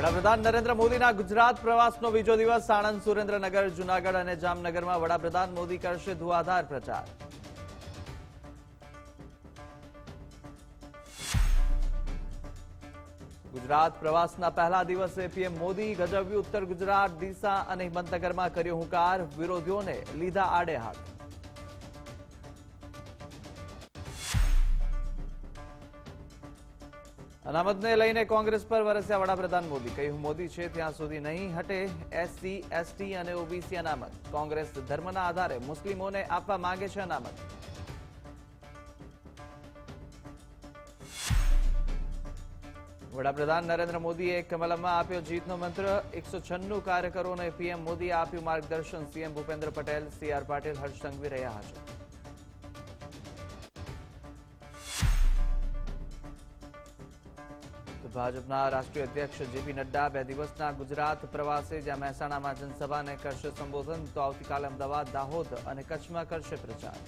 વડાપ્રધાન નરેન્દ્ર મોદીના ગુજરાત પ્રવાસનો બીજો દિવસ સાણંદ, સુરેન્દ્રનગર, જૂનાગઢ અને જામનગરમાં વડાપ્રધાન મોદી કરશે ધુઆધાર પ્રચાર. ગુજરાત પ્રવાસના પહેલા દિવસે પીએમ મોદી ગજવ્યું ઉત્તર ગુજરાત ડીસા અને હિંમતનગરમાં કર્યો હુંકાર. વિરોધીઓને લીધા આડે હાથ. અનામતને લઈને કોંગ્રેસ પર વરસ્યા વડાપ્રધાન મોદી. કહ્યું, મોદી છે, ત્યાં સુધી નહીં હટે એસસી, એસટી અને ઓબીસી અનામત. કોંગ્રેસ ધર્મના આધારે મુસ્લિમોને આપવા માંગે છે અનામત. વડાપ્રધાન નરેન્દ્ર મોદીએ કમલમમાં આપ્યો જીતનો મંત્ર. એકસો છન્નું કાર્યકરોને પીએમ મોદીએ આપ્યું માર્ગદર્શન. સીએમ ભૂપેન્દ્ર પટેલ સીઆર પાટીલ, હર્ષ સંઘવી રહ્યા હાજર. ભાજપના રાષ્ટ્રીય અધ્યક્ષ જેપી નડ્ડા બે દિવસના ગુજરાત પ્રવાસે જ્યાં મહેસાણામાં જનસભાને કરશે સંબોધન, તો આવતીકાલે અમદાવાદ, દાહોદ અને કચ્છમાં કરશે પ્રચાર.